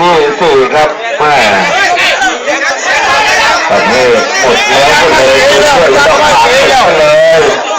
ที่สี่ครับแม่ตอนนี้หมดแล้วก็เลยเพื่วยต้องหาไเลย